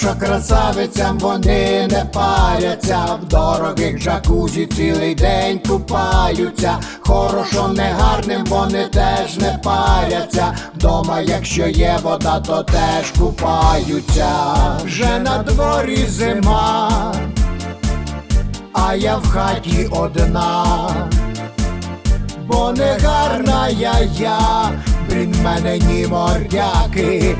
Хорошо красавицям вони не паряться, в дорогих джакузі цілий день купаються. Хорошо негарним вони теж не паряться. Вдома, якщо є вода, то теж купаються. Вже на дворі зима, а я в хаті одна. Бо не гарна я я, блін, мене ні мордяки,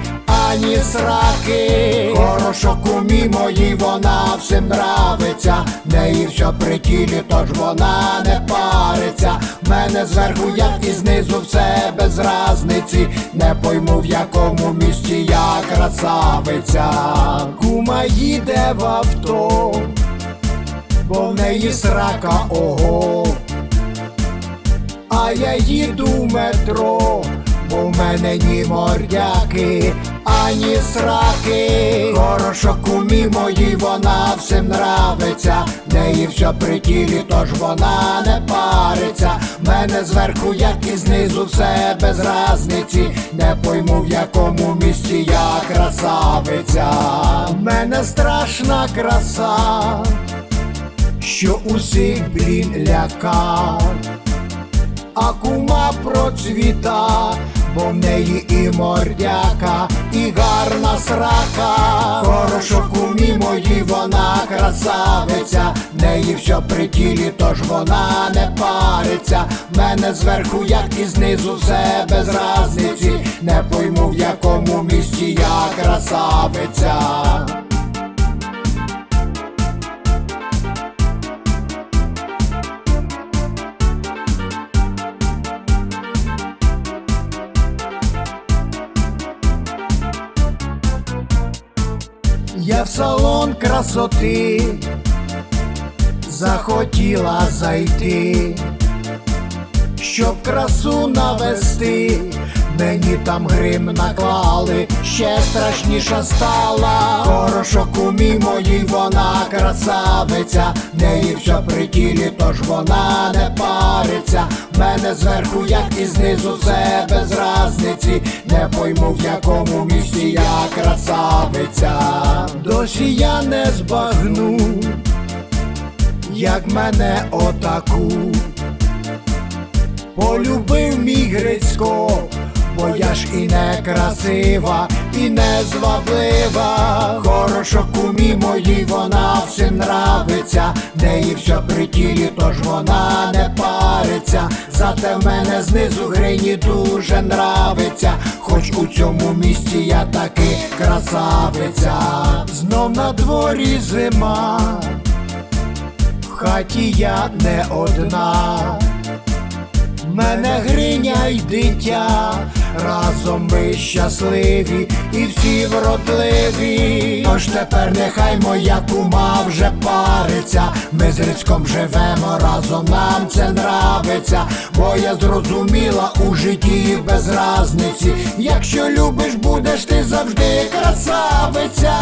ані сраки. Хорошо кумі мої, вона всім нравиться, неї все при тілі, тож вона не париться. Мене зверху, як і знизу, все без разниці. Не пойму в якому місці я красавиця. Кума їде в авто, бо в неї срака ого. А я їду в метро, бо в мене ні мордяки, ані сраки. Хорошо кумі мої, вона всім нравиться, неї все при тілі, тож вона не париться. Мене зверху, як і знизу, все без разниці. Не пойму в якому місці я красавиця. Мене страшна краса, що усіх блін ляка а кума процвіта, бо в неї і мордяка, срака. Хорошо кумі мої, вона красавиця, неї все при тілі, тож вона не париться. Мене зверху, як і знизу, все без разниці. Не пойму в якому місті я красавиця. Я в салон красоти захотіла зайти, щоб красу навести, мені там грим наклали, ще страшніша стала. Хорошо кумі мої, вона красавиця, неї все при тілі, тож вона не париться. Мене зверху, як і знизу, все без разниці. Не пойму в якому місці я красавиця. Досі я не збагну, як мене отаку полюбив мій Грицько, бо я ж і не красива, і не зваблива. Хорошо кумі мої, вона всім нравиться, неї все при тілі, тож вона не париться. Зате в мене знизу грині дуже нравиться, хоч у цьому місці я таки красавиця. Знов на дворі зима, в хаті я не одна. Мене гриня й дитя, разом ми щасливі і всі вродливі. Тож тепер нехай моя кума вже париться. Ми з Рицьком живемо разом, нам це нравиться, бо я зрозуміла у житті без разниці. Якщо любиш, будеш ти завжди красавиця.